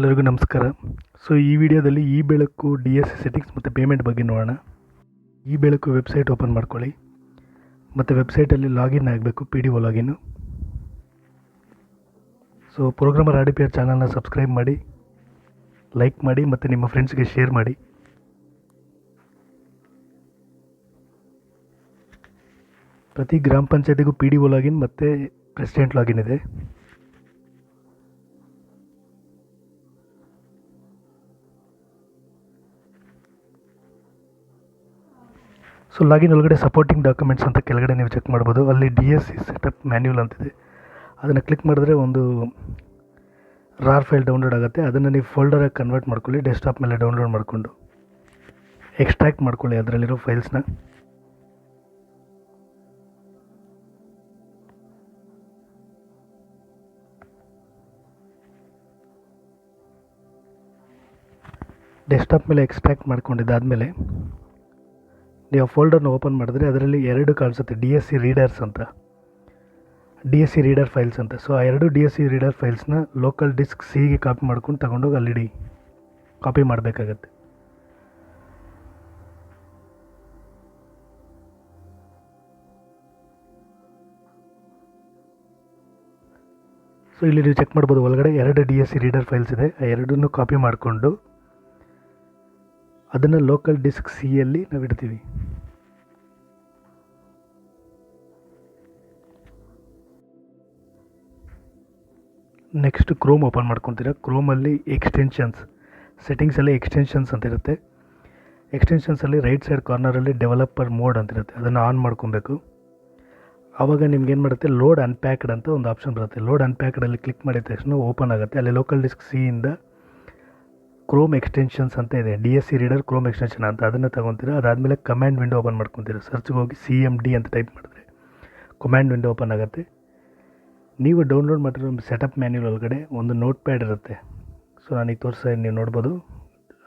ಎಲ್ಲರಿಗೂ ನಮಸ್ಕಾರ. ಸೊ ಈ ವಿಡಿಯೋದಲ್ಲಿ ಈ ಬೆಳಕು ಡಿ ಎಸ್ ಸೆಟ್ಟಿಂಗ್ಸ್ ಮತ್ತು ಪೇಮೆಂಟ್ ಬಗ್ಗೆ ನೋಡೋಣ. ಈ ಬೆಳಕು ವೆಬ್ಸೈಟ್ ಓಪನ್ ಮಾಡ್ಕೊಳ್ಳಿ. ಮತ್ತು ವೆಬ್ಸೈಟಲ್ಲಿ ಲಾಗಿನ್ ಆಗಬೇಕು P D O login so programmer R D P R ಚಾನಲ್ನ ಸಬ್ಸ್ಕ್ರೈಬ್ ಮಾಡಿ ಲೈಕ್ ಮಾಡಿ, ಮತ್ತು ನಿಮ್ಮ ಫ್ರೆಂಡ್ಸ್ಗೆ ಶೇರ್ ಮಾಡಿ. ಪ್ರತಿ ಗ್ರಾಮ ಪಂಚಾಯತಿಗೂ ಪಿ ಡಿ ಒ ಲಾಗಿನ್ ಮತ್ತು ಪ್ರೆಸಿಡೆಂಟ್ ಲಾಗಿನ್ ಇದೆ. ಸೊ ಲಾಗಿನ್ ಒಳಗಡೆ ಸಪೋರ್ಟಿಂಗ್ ಡಾಕ್ಯುಮೆಂಟ್ಸ್ ಅಂತ ಕೆಳಗಡೆ ನೀವು ಚೆಕ್ ಮಾಡ್ಬೋದು. ಅಲ್ಲಿ D S C setup manual ಅಂತಿದೆ ಅದನ್ನು ಕ್ಲಿಕ್ ಮಾಡಿದ್ರೆ ಒಂದು ರಾರ್ ಫೈಲ್ ಡೌನ್ಲೋಡ್ ಆಗುತ್ತೆ. ಅದನ್ನು ನೀವು ಫೋಲ್ಡರಾಗಿ ಕನ್ವರ್ಟ್ ಮಾಡ್ಕೊಳ್ಳಿ ಡೆಸ್ಕ್ಟಾಪ್ ಮೇಲೆ ಡೌನ್ಲೋಡ್ ಮಾಡಿಕೊಂಡು. ಎಕ್ಸ್ಟ್ರಾಕ್ಟ್ ಮಾಡ್ಕೊಳ್ಳಿ ಅದರಲ್ಲಿರೋ ಫೈಲ್ಸ್ನ ಡೆಸ್ಕ್ಟಾಪ್ ಮೇಲೆ ಎಕ್ಸ್ಟ್ರಾಕ್ಟ್ ಮಾಡ್ಕೊಂಡಿದ್ದಾದಮೇಲೆ ನೀವು ಫೋಲ್ಡರ್ನ ಓಪನ್ ಮಾಡಿದ್ರೆ ಅದರಲ್ಲಿ ಎರಡು ಕಾಣಿಸುತ್ತೆ ಡಿ ಎಸ್ ಸಿ ರೀಡರ್ಸ್ ಅಂತ. D S C reader files ಅಂತ. ಸೊ ಆ ಎರಡು ಡಿ ಎಸ್ ಸಿ ರೀಡರ್ ಫೈಲ್ಸ್ನ ಲೋಕಲ್ ಡಿಸ್ಕ್ ಸಿಗೆ ಕಾಪಿ ಮಾಡ್ಕೊಂಡು ತಗೊಂಡೋಗಿ ಅಲ್ಲಿಡಿ. ಕಾಪಿ ಮಾಡಬೇಕಾಗತ್ತೆ. ಸೊ ಇಲ್ಲಿ ನೀವು ಚೆಕ್ ಮಾಡ್ಬೋದು, ಒಳಗಡೆ ಎರಡು D S C reader files ಇದೆ. ಆ ಎರಡನ್ನೂ ಕಾಪಿ ಮಾಡಿಕೊಂಡು ಅದನ್ನು ಲೋಕಲ್ ಡಿಸ್ಕ್ ಸಿಯಲ್ಲಿ ನಾವು ಇಡ್ತೀವಿ ನೆಕ್ಸ್ಟ್ ಕ್ರೋಮ್ ಓಪನ್ ಮಾಡ್ಕೊತೀರಾ? ಕ್ರೋಮಲ್ಲಿ ಎಕ್ಸ್ಟೆನ್ಷನ್ಸ್ ಸೆಟ್ಟಿಂಗ್ಸಲ್ಲಿ ಎಕ್ಸ್ಟೆನ್ಷನ್ಸ್ ಅಂತ ಇರುತ್ತೆ. ಎಕ್ಸ್ಟೆನ್ಷನ್ಸಲ್ಲಿ ರೈಟ್ ಸೈಡ್ ಕಾರ್ನರಲ್ಲಿ ಡೆವಲಪರ್ ಮೋಡ್ ಅಂತಿರುತ್ತೆ ಅದನ್ನು ಆನ್ ಮಾಡ್ಕೊಬೇಕು. ಆವಾಗ ನಿಮ್ಗೆ ಏನು ಮಾಡುತ್ತೆ ಲೋಡ್ ಅನ್ಪ್ಯಾಕ್ಡ್ ಅಂತ ಒಂದು ಆಪ್ಷನ್ ಬರುತ್ತೆ. ಲೋಡ್ ಅನ್ಪ್ಯಾಕ್ಡಲ್ಲಿ ಕ್ಲಿಕ್ ಮಾಡಿದ ತಕ್ಷಣ ಓಪನ್ ಆಗುತ್ತೆ. ಅಲ್ಲಿ ಲೋಕಲ್ ಡಿಸ್ಕ್ ಸಿಯಿಂದ ಕ್ರೋಮ್ ಎಕ್ಸ್ಟೆನ್ಷನ್ಸ್ ಅಂತ ಇದೆ. D S C reader Chrome extension ಅಂತ. ಅದನ್ನು ತೊಗೊತೀರ? ಅದಾದಮೇಲೆ ಕಮ್ಯಾಂಡ್ ವಿಂಡೋ ಓಪನ್ ಮಾಡ್ಕೊತೀರ? ಸರ್ಚ್ಗೆ ಹೋಗಿ ಸಿ ಎಂ ಡಿ ಅಂತ ಟೈಪ್ ಮಾಡಿದ್ರೆ ಕಮ್ಯಾಂಡ್ ವಿಂಡೋ ಓಪನ್ ಆಗುತ್ತೆ. ನೀವು ಡೌನ್ಲೋಡ್ ಮಾಡಿರೋ ಸೆಟಪ್ ಮ್ಯಾನ್ಯೂಲ್ ಒಳಗಡೆ ಒಂದು ನೋಟ್ ಪ್ಯಾಡ್ ಇರುತ್ತೆ. ಸೊ ನಾನು ಈಗ ತೋರಿಸ್ತಾ ನೀವು ನೋಡ್ಬೋದು.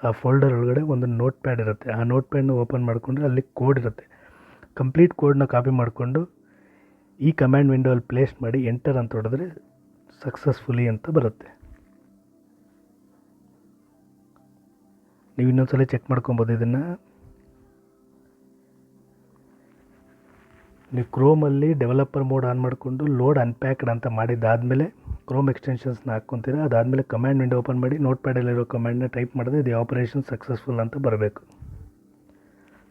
ಆ ಫೋಲ್ಡರ್ ಒಳಗಡೆ ಒಂದು ನೋಟ್ ಪ್ಯಾಡ್ ಇರುತ್ತೆ. ಆ ನೋಟ್ ಪ್ಯಾಡ್ನ ಓಪನ್ ಮಾಡಿಕೊಂಡ್ರೆ ಅಲ್ಲಿ ಕೋಡ್ ಇರುತ್ತೆ. ಕಂಪ್ಲೀಟ್ ಕೋಡ್ನ ಕಾಪಿ ಮಾಡಿಕೊಂಡು ಈ ಕಮ್ಯಾಂಡ್ ವಿಂಡೋಲ್ಲಿ ಪ್ಲೇಸ್ ಮಾಡಿ ಎಂಟರ್ ಅಂತ ಹೊಡೆದ್ರೆ ಸಕ್ಸಸ್ಫುಲಿ ಅಂತ ಬರುತ್ತೆ. ನೀವು ಇನ್ನೊಂದ್ಸಲ ಚೆಕ್ ಮಾಡ್ಕೊಬೋದು ಇದನ್ನು. ನೀವು ಕ್ರೋಮಲ್ಲಿ ಡೆವಲಪರ್ ಮೋಡ್ ಆನ್ ಮಾಡಿಕೊಂಡು ಲೋಡ್ ಅನ್ಪ್ಯಾಕ್ಡ್ ಅಂತ ಮಾಡಿದ್ದಾದಮೇಲೆ ಕ್ರೋಮ್ ಎಕ್ಸ್ಟೆನ್ಷನ್ಸ್ನ ಹಾಕ್ಕೊತೀರ, ಅದಾದಮೇಲೆ ಕಮ್ಯಾಂಡ್ ವಿಂಡೋ ಓಪನ್ ಮಾಡಿ ನೋಟ್ ಪ್ಯಾಡಲ್ಲಿರೋ ಕಮ್ಯಾಂಡ್ನ ಟೈಪ್ ಮಾಡಿದ್ರೆ ಇದು ಆಪರೇಷನ್ ಸಕ್ಸಸ್ಫುಲ್ ಅಂತ ಬರಬೇಕು.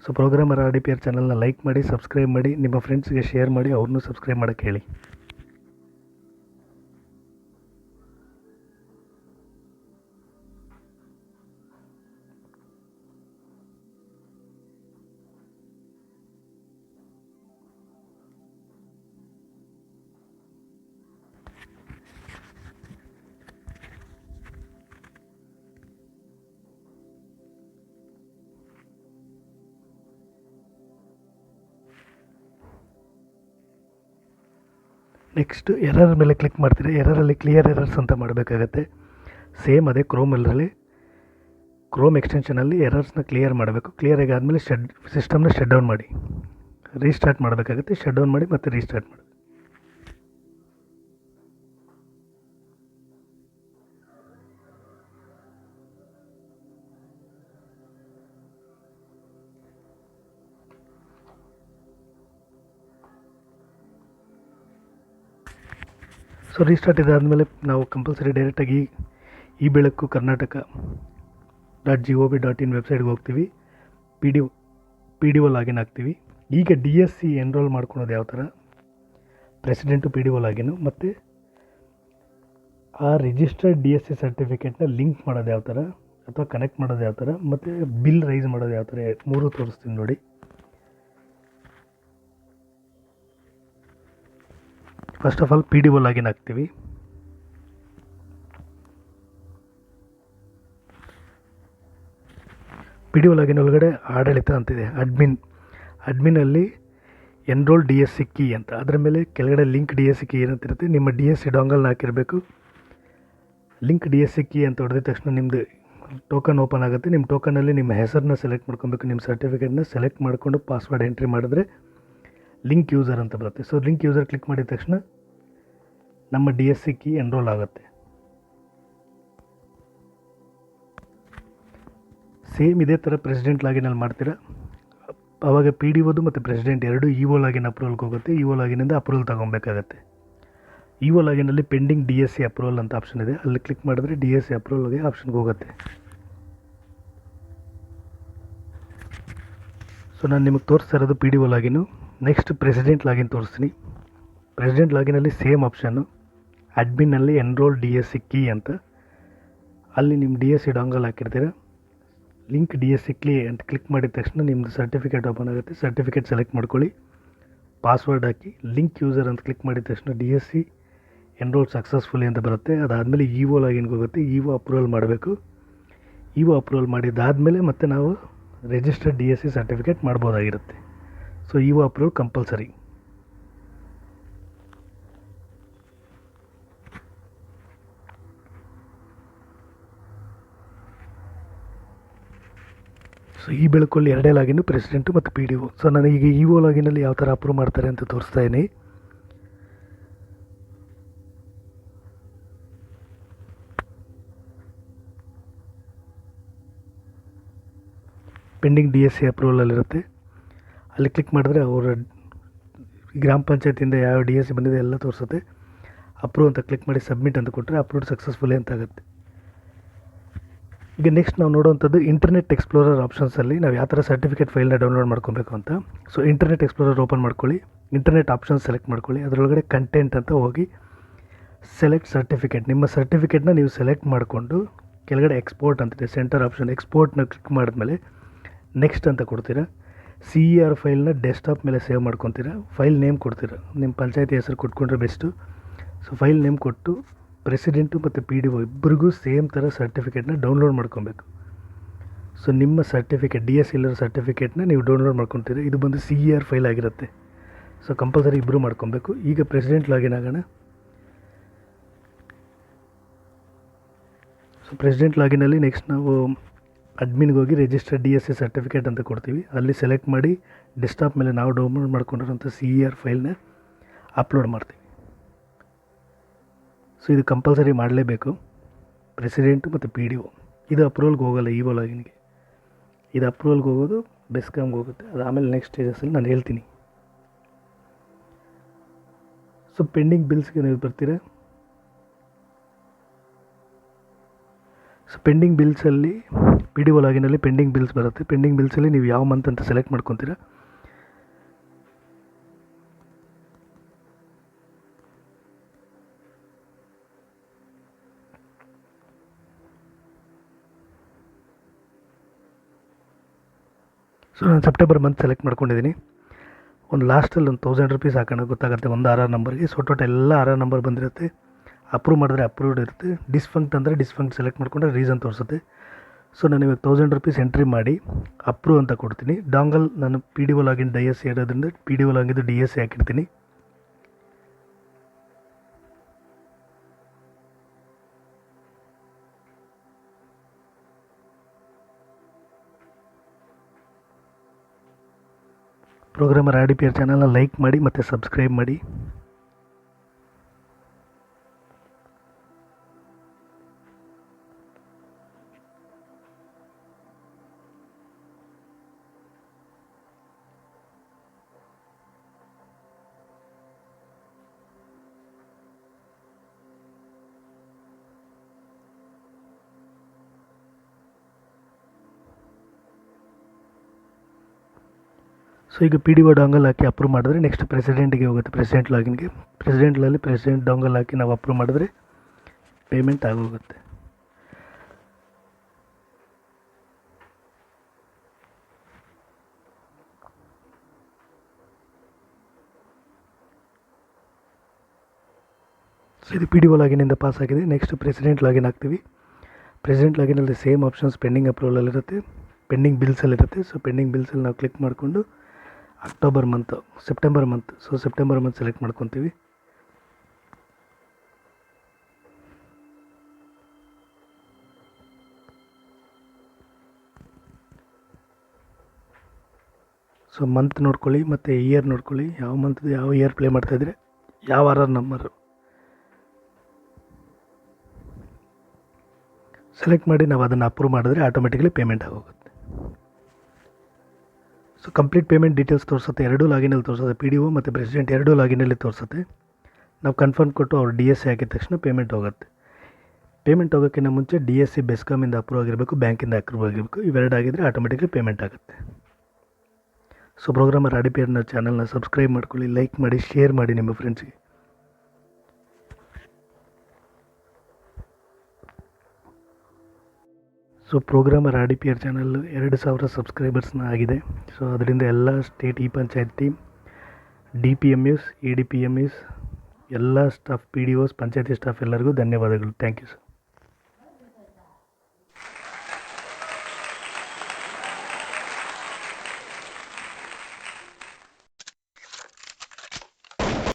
So programmer R D P R ಚಾನಲ್ನ ಲೈಕ್ ಮಾಡಿ ಸಬ್ಸ್ಕ್ರೈಬ್ ಮಾಡಿ, ನಿಮ್ಮ ಫ್ರೆಂಡ್ಸ್ಗೆ ಶೇರ್ ಮಾಡಿ ಅವ್ರನ್ನೂ ಸಬ್ಸ್ಕ್ರೈಬ್ ಮಾಡೋಕ್ಕೆ ಹೇಳಿ. ನೆಕ್ಸ್ಟ್ ಎರರ್ ಮೇಲೆ ಕ್ಲಿಕ್ ಮಾಡ್ತೀರಿ? ಎರರಲ್ಲಿ ಕ್ಲಿಯರ್ ಎರರ್ಸ್ ಅಂತ ಮಾಡಬೇಕಾಗತ್ತೆ. ಸೇಮ್ ಅದೇ ಕ್ರೋಮಲ್ಲಿ ಕ್ರೋಮ್ ಎಕ್ಸ್ಟೆನ್ಷನಲ್ಲಿ ಎರರ್ಸ್ನ ಕ್ಲಿಯರ್ ಮಾಡಬೇಕು. ಕ್ಲಿಯರ್ ಆದಮೇಲೆ ಶೆಡ್ ಸಿಸ್ಟಮ್ನ ಶಟ್ ಡೌನ್ ಮಾಡಿ. ರೀಸ್ಟಾರ್ಟ್ ಮಾಡಬೇಕಾಗುತ್ತೆ. ಶಟ್ ಡೌನ್ ಮಾಡಿ ಮತ್ತೆ ರೀಸ್ಟಾರ್ಟ್ ಮಾಡಿ ಸೊ ರೀಸ್ಟಾರ್ಟ್ ಇದಾದಮೇಲೆ ನಾವು ಕಂಪಲ್ಸರಿ ಡೈರೆಕ್ಟಾಗಿ ಈ Belaku Karnataka dot G O B dot in ವೆಬ್ಸೈಟ್ಗೆ ಹೋಗ್ತೀವಿ. P D P D O login ಆಗ್ತೀವಿ ಈಗ ಡಿ ಎಸ್ ಸಿ ಎನ್ರೋಲ್ ಮಾಡ್ಕೊಳೋದು ಯಾವ ಥರ president P D O login ಮತ್ತು ಆ ರಿಜಿಸ್ಟರ್ಡ್ ಡಿ ಎಸ್ ಸಿ ಸರ್ಟಿಫಿಕೇಟ್ನ ಲಿಂಕ್ ಮಾಡೋದು ಯಾವ ಥರ ಅಥವಾ ಕನೆಕ್ಟ್ ಮಾಡೋದು ಯಾವ ಥರ ಮತ್ತು ಬಿಲ್ ರೈಸ್ ಮಾಡೋದು ಯಾವ ಥರ ಮೂರು ತೋರಿಸ್ತೀನಿ ನೋಡಿ. First of all P D O login ಆಗ್ತೀವಿ. ಪಿ ಡಿ ಒ ಲಾಗಿನ್ ಒಳಗಡೆ ಆಡಳಿತ ಅಂತಿದೆ. Admin ಅಡ್ಮಿನಲ್ಲಿ enrol D S C key ಅಂತ. ಅದರ ಮೇಲೆ ಕೆಳಗಡೆ link D S C key ಏನಂತಿರುತ್ತೆ, ನಿಮ್ಮ ಡಿ ಎಸ್ ಸಿ ಡಾಂಗಲ್ನ ಹಾಕಿರಬೇಕು. Link D S C key ಅಂತ ಹೊಡೆದ ತಕ್ಷಣ ನಿಮ್ಮದು ಟೋಕನ್ ಓಪನ್ ಆಗುತ್ತೆ. ನಿಮ್ಮ ಟೋಕನಲ್ಲಿ ನಿಮ್ಮ ಹೆಸರನ್ನ ಸೆಲೆಕ್ಟ್ ಮಾಡ್ಕೊಬೇಕು. ನಿಮ್ಮ ಸರ್ಟಿಫಿಕೇಟ್ನ ಸೆಲೆಕ್ಟ್ ಮಾಡಿಕೊಂಡು ಪಾಸ್ವರ್ಡ್ ಎಂಟ್ರಿ ಮಾಡಿದ್ರೆ ಲಿಂಕ್ ಯೂಸರ್ ಅಂತ ಬರುತ್ತೆ. ಸೊ ಲಿಂಕ್ ಯೂಸರ್ ಕ್ಲಿಕ್ ಮಾಡಿದ ತಕ್ಷಣ ನಮ್ಮ D S C key enrol ಆಗುತ್ತೆ. ಸೇಮ್ ಇದೇ ಥರ ಪ್ರೆಸಿಡೆಂಟ್ ಲಾಗಿನಲ್ಲಿ ಮಾಡ್ತೀರಾ? ಆವಾಗ ಪಿ ಡಿ ಓದು ಮತ್ತು ಪ್ರೆಸಿಡೆಂಟ್ ಎರಡು ಇ ಓ ಲಾಗಿನ್ ಅಪ್ರೂವಲ್ಗೆ ಹೋಗುತ್ತೆ. ಇ ಓ ಲಾಗಿನಿಂದ ಅಪ್ರೂವಲ್ ತೊಗೊಬೇಕಾಗತ್ತೆ. E O ಲಾಗಿನಲ್ಲಿ pending D S C approval ಅಂತ ಆಪ್ಷನ್ ಇದೆ. ಅಲ್ಲಿ ಕ್ಲಿಕ್ ಮಾಡಿದ್ರೆ ಡಿ ಎಸ್ ಸಿ ಅಪ್ರೂವಲ್ಗೆ ಆಪ್ಷನ್ಗೆ ಹೋಗುತ್ತೆ. ಸೊ ನಾನು ನಿಮಗೆ ತೋರಿಸ್ತಾ ಇರೋದು P D O login next president login ತೋರಿಸ್ತೀನಿ. ಪ್ರೆಸಿಡೆಂಟ್ ಲಾಗಿನಲ್ಲಿ same option ಅಡ್ಮಿನ್ನಲ್ಲಿ enrol D S C key ಅಂತ. ಅಲ್ಲಿ ನಿಮ್ಮ D S C dongle ಹಾಕಿರ್ತೀರ. Link D S C key ಅಂತ ಕ್ಲಿಕ್ ಮಾಡಿದ ತಕ್ಷಣ ನಿಮ್ಮದು ಸರ್ಟಿಫಿಕೇಟ್ ಓಪನ್ ಆಗುತ್ತೆ. ಸರ್ಟಿಫಿಕೇಟ್ ಸೆಲೆಕ್ಟ್ ಮಾಡ್ಕೊಳ್ಳಿ. ಪಾಸ್ವರ್ಡ್ ಹಾಕಿ ಲಿಂಕ್ ಯೂಸರ್ ಅಂತ ಕ್ಲಿಕ್ ಮಾಡಿದ ತಕ್ಷಣ D S C enrol successfully ಅಂತ ಬರುತ್ತೆ. ಅದಾದಮೇಲೆ ಇ ಒ ಲಾಗಿನ್ಗೆ ಹೋಗುತ್ತೆ. ಇ ಒ ಅಪ್ರೂವಲ್ ಮಾಡಬೇಕು. ಇ ಒ ಅಪ್ರೂವಲ್ ಮಾಡಿದ್ದಾದಮೇಲೆ ಮತ್ತೆ ನಾವು registered D S C certificate ಮಾಡ್ಬೋದಾಗಿರುತ್ತೆ. So E approve compulsory so ಈ ಬೆಳಕಲ್ಲಿ ಎರಡೇ ಲಾಗಿನ್ನು ಪ್ರೆಸಿಡೆಂಟು ಮತ್ತು ಪಿ ಡಿ ಒ ಸೊ ನನಗೆ ಇ ಒ ಲಾಗಿನಲ್ಲಿ ಯಾವ ಥರ ಅಪ್ರೂವ್ ಮಾಡ್ತಾರೆ ಅಂತ ತೋರಿಸ್ತಾ ಇದ್ದೀನಿ. ಪೆಂಡಿಂಗ್ ಡಿ ಎಸ್ ಸಿ ಅಪ್ರೂವಲಲ್ಲಿರುತ್ತೆ ಅಲ್ಲಿ ಕ್ಲಿಕ್ ಮಾಡಿದ್ರೆ ಅವರ ಗ್ರಾಮ ಪಂಚಾಯತಿಯಿಂದ ಯಾವ ಡಿ ಎಸ್ ಸಿ ಬಂದಿದೆ ಎಲ್ಲ ತೋರಿಸುತ್ತೆ. ಅಪ್ರೂವ್ ಅಂತ ಕ್ಲಿಕ್ ಮಾಡಿ ಸಬ್ಮಿಟ್ ಅಂತ ಕೊಟ್ಟರೆ ಅಪ್ರೂವ್ ಸಕ್ಸಸ್ಫುಲಿ ಅಂತ ಆಗುತ್ತೆ. ಈಗ ನೆಕ್ಸ್ಟ್ ನಾವು ನೋಡುವಂಥದ್ದು ಇಂಟರ್ನೆಟ್ ಎಕ್ಸ್ಪ್ಲೋರರ್ ಆಪ್ಷನ್ಸಲ್ಲಿ ನಾವು ಯಾವ ಥರ ಸರ್ಟಿಫಿಕೇಟ್ ಫೈಲ್ನ ಡೌನ್ಲೋಡ್ ಮಾಡ್ಕೊಬೇಕು ಅಂತ. ಸೊ ಇಂಟರ್ನೆಟ್ ಎಕ್ಸ್ಪ್ಲೋರರ್ ಓಪನ್ ಮಾಡ್ಕೊಳ್ಳಿ. ಇಂಟರ್ನೆಟ್ ಆಪ್ಷನ್ ಸೆಲೆಕ್ಟ್ ಮಾಡ್ಕೊಳ್ಳಿ. ಅದರೊಳಗಡೆ ಕಂಟೆಂಟ್ ಅಂತ ಹೋಗಿ ಸೆಲೆಕ್ಟ್ ಸರ್ಟಿಫಿಕೇಟ್ ನಿಮ್ಮ ಸರ್ಟಿಫಿಕೇಟ್ನ ನೀವು ಸೆಲೆಕ್ಟ್ ಮಾಡಿಕೊಂಡು ಕೆಳಗಡೆ ಎಕ್ಸ್ಪೋರ್ಟ್ ಅಂತಿದೆ ಸೆಂಟರ್ ಆಪ್ಷನ್ ಎಕ್ಸ್ಪೋರ್ಟ್ನ ಕ್ಲಿಕ್ ಮಾಡಿದ್ಮೇಲೆ ನೆಕ್ಸ್ಟ್ ಅಂತ ಕೊಡ್ತೀರಾ? ಸಿ ಇ ಆರ್ ಫೈಲ್ನ ಡೆಸ್ಕ್ಟಾಪ್ ಮೇಲೆ ಸೇವ್ ಮಾಡ್ಕೊತೀರಾ. ಫೈಲ್ ನೇಮ್ ಕೊಡ್ತೀರಾ. ನಿಮ್ಮ ಪಂಚಾಯತಿ ಹೆಸರು ಕೊಟ್ಕೊಂಡ್ರೆ ಬೆಸ್ಟು ಸೊ ಫೈಲ್ ನೇಮ್ ಕೊಟ್ಟು ಪ್ರೆಸಿಡೆಂಟು ಮತ್ತು ಪಿ ಡಿ ಒ ಇಬ್ಬರಿಗೂ ಸೇಮ್ ಥರ ಸರ್ಟಿಫಿಕೇಟ್ನ ಡೌನ್ಲೋಡ್ ಮಾಡ್ಕೊಬೇಕು. ಸೊ ನಿಮ್ಮ ಸರ್ಟಿಫಿಕೇಟ್ ಡಿ ಎಸ್ ಇಲ್ಲರ ಸರ್ಟಿಫಿಕೇಟ್ನ ನೀವು ಡೌನ್ಲೋಡ್ ಮಾಡ್ಕೊತೀರಿ. ಇದು ಬಂದು ಸಿ ಇ ಆರ್ ಫೈಲ್ ಆಗಿರುತ್ತೆ. ಸೊ ಕಂಪಲ್ಸರಿ ಇಬ್ಬರು ಮಾಡ್ಕೊಬೇಕು. ಈಗ ಪ್ರೆಸಿಡೆಂಟ್ ಲಾಗಿನ್ ಆಗೋಣ. ಸೊ ಪ್ರೆಸಿಡೆಂಟ್ ಲಾಗಿನಲ್ಲಿ ನೆಕ್ಸ್ಟ್ ನಾವು ಅಡ್ಮಿನ್ಗೆ ಹೋಗಿ register D S C certificate ಅಂತ ಕೊಡ್ತೀವಿ. ಅಲ್ಲಿ ಸೆಲೆಕ್ಟ್ ಮಾಡಿ ಡೆಸ್ಕ್ಟಾಪ್ ಮೇಲೆ ನಾವು ಡೌನ್ಲೋಡ್ ಮಾಡ್ಕೊಂಡಿರೋಂಥ ಸಿ ಇ ಆರ್ ಫೈಲ್ನ ಅಪ್ಲೋಡ್ ಮಾಡ್ತೀವಿ. ಸೊ ಇದು ಕಂಪಲ್ಸರಿ ಮಾಡಲೇಬೇಕು. ಪ್ರೆಸಿಡೆಂಟು ಮತ್ತು ಪಿ ಡಿ ಒ ಇದು ಅಪ್ರೂವಲ್ಗೆ ಹೋಗೋಲ್ಲ ಈ ಒಳಗಿನಿಗೆ ಇದು ಅಪ್ರೂವಲ್ಗೆ ಹೋಗೋದು ಬೆಸ್ಕಾಮ್ಗೆ ಹೋಗುತ್ತೆ. ಅದು ಆಮೇಲೆ ನೆಕ್ಸ್ಟ್ ಸ್ಟೇಜಸ್ಸಲ್ಲಿ ನಾನು ಹೇಳ್ತೀನಿ. ಸೊ ಪೆಂಡಿಂಗ್ ಬಿಲ್ಸ್ಗೆ ನೀವು ಬರ್ತೀರಾ? So pending ಬಿಲ್ಸಲ್ಲಿ P D O pending bills ಬರುತ್ತೆ. ಪೆಂಡಿಂಗ್ ಬಿಲ್ಸಲ್ಲಿ ನೀವು ಯಾವ ಮಂತ್ ಅಂತ ಸೆಲೆಕ್ಟ್ ಮಾಡ್ಕೊತೀರ? ಸೊ ನಾನು ಸೆಪ್ಟೆಂಬರ್ ಮಂತ್ ಸೆಲೆಕ್ಟ್ ಮಾಡ್ಕೊಂಡಿದ್ದೀನಿ ಒಂದು ಲಾಸ್ಟಲ್ಲಿ ಒಂದು ತೌಸಂಡ್ ರುಪೀಸ್ ಹಾಕೋಣ. ಗೊತ್ತಾಗುತ್ತೆ, ಒಂದು ಆರ್ ಆರ್ ನಂಬರ್ಗೆ ಸೊ ಟೋಟಲ್ ಎಲ್ಲ ಆರ್ ಆರ್ ನಂಬರ್ ಬಂದಿರುತ್ತೆ. ಅಪ್ರೂವ್ ಮಾಡಿದ್ರೆ ಅಪ್ರೂವ್ಡ್ ಇರುತ್ತೆ. ಡಿಸ್ಫಂಕ್ಟ್ ಅಂದರೆ ಡಿಸ್ಫಂಕ್ಟ್ ಸೆಲೆಕ್ಟ್ ಮಾಡಿಕೊಂಡ್ರೆ ರೀಸನ್ ತೋರಿಸುತ್ತೆ. ಸೊ ನಾನು ಇವಾಗ ತೌಸಂಡ್ ರುಪೀಸ್ ಎಂಟ್ರಿ ಮಾಡಿ ಅಪ್ರೂವ್ ಅಂತ ಕೊಡ್ತೀನಿ. ಡಾಂಗಲ್ ನಾನು P D ಒಲ್ login D S C ಇರೋದ್ರಿಂದ ಪಿ ಡಿ ಒಲ್ ಆಗಿದ್ದು ಡಿ ಎಸ್ ಸಿ ಹಾಕಿರ್ತೀನಿ. ಪ್ರೋಗ್ರಾಮರ್ ಆಡಿ ಪಿ ಆರ್ ಚಾನಲ್ನ ಲೈಕ್ ಮಾಡಿ ಮತ್ತು ಸಬ್ಸ್ಕ್ರೈಬ್ ಮಾಡಿ. ಸೊ ಈಗ ಪಿ ಡಿ ಒ ಡಾಂಗಲ್ ಹಾಕಿ ಅಪ್ರೂವ್ ಮಾಡಿದ್ರೆ ನೆಕ್ಸ್ಟ್ ಪ್ರೆಸಿಡೆಂಟ್ಗೆ ಹೋಗುತ್ತೆ. ಪ್ರೆಸಿಡೆಂಟ್ ಲಾಗಿನ್ಗೆ ಪ್ರೆಸಿಡೆಂಟ್ಲಲ್ಲಿ ಪ್ರೆಸಿಡೆಂಟ್ ಡಾಂಗಲ್ ಹಾಕಿ ನಾವು ಅಪ್ರೂವ್ ಮಾಡಿದ್ರೆ ಪೇಮೆಂಟ್ ಆಗೋಗುತ್ತೆ. ಸೊ ಇದು ಪಿ ಡಿ ಒ ಲಾಗಿನಿಂದ ಪಾಸ್ ಆಗಿದೆ. ನೆಕ್ಸ್ಟ್ ಪ್ರೆಸಿಡೆಂಟ್ ಲಾಗಿನ್ ಆಗ್ತೀವಿ ಪ್ರೆಸಿಡೆಂಟ್ ಲಾಗಿನಲ್ಲಿ ಸೇಮ್ ಆಪ್ಷನ್ಸ್ ಪೆಂಡಿಂಗ್ ಅಪ್ರೂವಲಲ್ಲಿರುತ್ತೆ ಪೆಂಡಿಂಗ್ ಬಿಲ್ಸಲ್ಲಿರುತ್ತೆ ಸೊ ಪೆಂಡಿಂಗ್ ಬಿಲ್ಸಲ್ಲಿ ನಾವು ಕ್ಲಿಕ್ ಮಾಡಿಕೊಂಡು October month September month so September month select ಮಾಡ್ಕೊತೀವಿ. ಸೊ ಮಂತ್ ನೋಡ್ಕೊಳ್ಳಿ, ಮತ್ತು ಇಯರ್ ನೋಡ್ಕೊಳ್ಳಿ. ಯಾವ ಮಂತ್ ಯಾವ ಇಯರ್ ಪ್ಲೇ ಮಾಡ್ತಾಯಿದ್ರೆ ಯಾವ ಆರ್ ಆರ್ ನಂಬರು ಸೆಲೆಕ್ಟ್ ಮಾಡಿ ನಾವು ಅದನ್ನು ಅಪ್ರೂವ್ ಮಾಡಿದ್ರೆ ಆಟೋಮೆಟಿಕಲಿ ಪೇಮೆಂಟ್ ಆಗೋಗುತ್ತೆ. ಸೊ ಕಂಪ್ಲೀಟ್ ಪೇಮೆಂಟ್ ಡೀಟೇಲ್ಸ್ ತೋರಿಸುತ್ತೆ. ಎರಡೂ ಲಾಗಿನಲ್ಲಿ ತೋರಿಸುತ್ತೆ. ಪಿ ಡಿ ಒ ಮತ್ತು ಪ್ರೆಸಿಡೆಂಟ್ ಎರಡೂ ಲಾಗಿನಲ್ಲಿ ತೋರಿಸುತ್ತೆ. ನಾವು ಕನ್ಫರ್ಮ್ ಕೊಟ್ಟು ಅವ್ರು ಡಿ ಎಸ್ ಸಿ ಹಾಕಿದ ತಕ್ಷಣ ಪೇಮೆಂಟ್ ಹೋಗುತ್ತೆ. ಪೇಮೆಂಟ್ ಹೋಗೋಕ್ಕಿಂತ ಮುಂಚೆ ಡಿ ಎಸ್ ಸಿ ಬೆಸ್ಕಾಮಿಂದ ಅಪ್ರೂವ್ ಆಗಿರಬೇಕು ಬ್ಯಾಂಕಿಂದ ಅಪ್ರೂವ್ ಆಗಿರಬೇಕು. ಇವೆರಡು ಆಗಿದ್ದರೆ ಆಟೋಮೆಟಿಕ್ಲಿ ಪೇಮೆಂಟ್ ಆಗುತ್ತೆ. ಸೊ ಪ್ರೋಗ್ರಾಮರ್ ಅಡಿಪಿಯರ್ನ ಚಾನಲ್ನ ಸಬ್ಸ್ಕ್ರೈಬ್ ಮಾಡ್ಕೊಳ್ಳಿ ಲೈಕ್ ಮಾಡಿ ಶೇರ್ ಮಾಡಿ ನಿಮ್ಮ ಫ್ರೆಂಡ್ಸ್ಗೆ so programmer R D P R channel ಎರಡು ಸಾವಿರ ಸಬ್ಸ್ಕ್ರೈಬರ್ಸ್ನ ಆಗಿದೆ. ಸೊ ಅದರಿಂದ ಎಲ್ಲ ಸ್ಟೇಟ್ ಇ ಪಂಚಾಯತಿ D P M Us E D P M Us ಎಲ್ಲ ಸ್ಟಾಫ್ ಪಿ ಡಿ ಒಸ್ ಪಂಚಾಯತಿ ಸ್ಟಾಫ್ ಎಲ್ಲರಿಗೂ ಧನ್ಯವಾದಗಳು. Thank you sir